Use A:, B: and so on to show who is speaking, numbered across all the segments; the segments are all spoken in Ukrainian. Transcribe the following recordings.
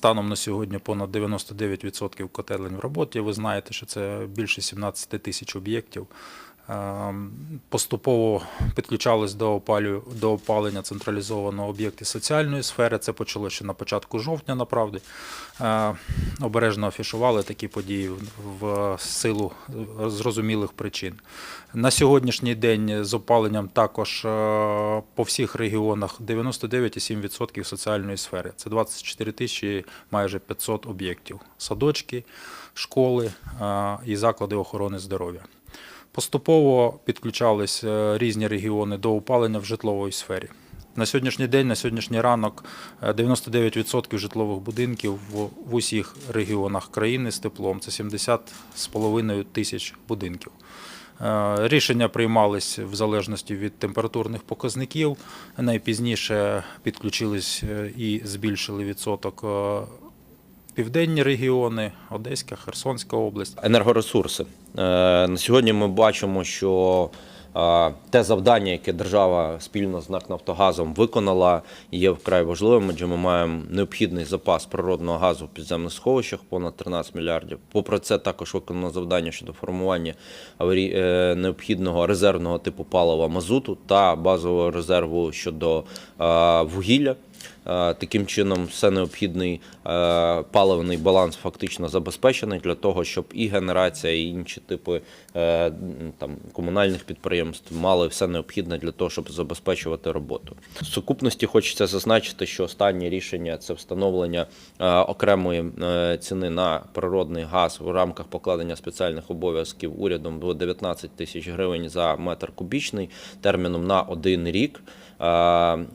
A: Станом на сьогодні понад 99% котелень в роботі. Ви знаєте, що це більше 17 тисяч об'єктів. Е, Поступово підключались до, опалю, до опалення централізованого об'єкти соціальної сфери. Це почалося ще на початку жовтня, направді. Е, Обережно афішували такі події в- силу зрозумілих причин. На сьогоднішній день з опаленням також е, по всіх регіонах 99,7% соціальної сфери. Це 24 тисячі майже 500 об'єктів. Садочки, школи е, і заклади охорони здоров'я. Поступово підключались е, різні регіони до опалення в житловій сфері. На сьогоднішній день, на сьогоднішній ранок е, 99% житлових будинків в, усіх регіонах країни з теплом. Це 70,5 тисяч будинків. Е, Рішення приймались в залежності від температурних показників. Найпізніше підключились е, і збільшили відсоток е, південні регіони, Одеська, Херсонська область.
B: енергоресурси. Е, На сьогодні ми бачимо, що е, те завдання, яке держава спільно з НАК Нафтогазом виконала, є вкрай важливим, адже ми маємо необхідний запас природного газу в підземних сховищах понад 13 мільярдів. Попри це, також виконано завдання щодо формування е, необхідного резервного типу палива мазуту та базового резерву щодо вугілля. Е, Таким чином, все необхідний е, паливний баланс фактично забезпечений для того, щоб і генерація, і інші типи е, там комунальних підприємств мали все необхідне для того, щоб забезпечувати роботу. В сукупності хочеться зазначити, що останнє рішення це встановлення окремої ціни на природний газ в рамках покладення спеціальних обов'язків урядом до 19 тисяч гривень за метр кубічний терміном на один рік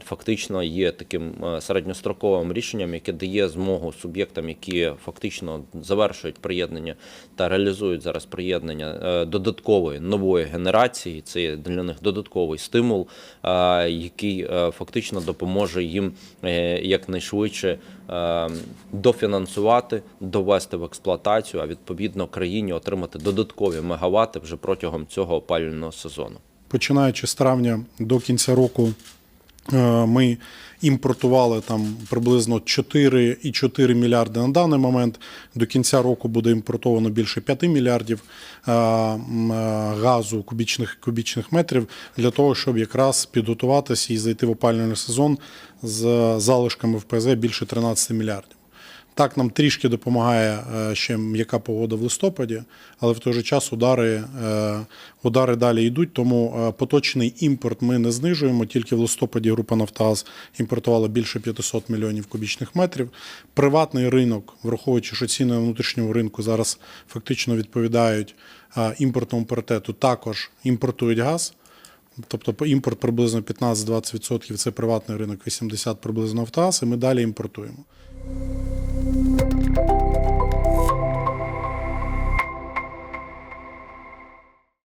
B: фактично є таким середньостроковим рішенням, яке дає змогу суб'єктам, які фактично завершують приєднання та реалізують зараз приєднання е, додаткової нової генерації. Це для них додатковий стимул, е, який е, фактично допоможе їм е, якнайшвидше е, дофінансувати, довести в експлуатацію, а відповідно країні отримати додаткові мегавати вже протягом цього опалювального сезону.
C: починаючи з травня до кінця року, е, ми імпортували там приблизно 4,4 мільярди на даний момент. До кінця року буде імпортовано більше 5 мільярдів е, е, газу кубічних, кубічних метрів для того, щоб якраз підготуватися і зайти в опалювальний сезон з залишками в ПЗ більше 13 мільярдів. Так, нам трішки допомагає е, ще м'яка погода в листопаді, але в той же час удари, е, удари далі йдуть. Тому е, поточний імпорт ми не знижуємо. Тільки в листопаді група Нафтогаз імпортувала більше 500 мільйонів кубічних метрів. Приватний ринок, враховуючи, що ціни на внутрішньому ринку зараз фактично відповідають імпортному паритету, також імпортують газ. Тобто імпорт приблизно 15-20% це приватний ринок, 80% приблизно Нафтогаз, і ми далі імпортуємо.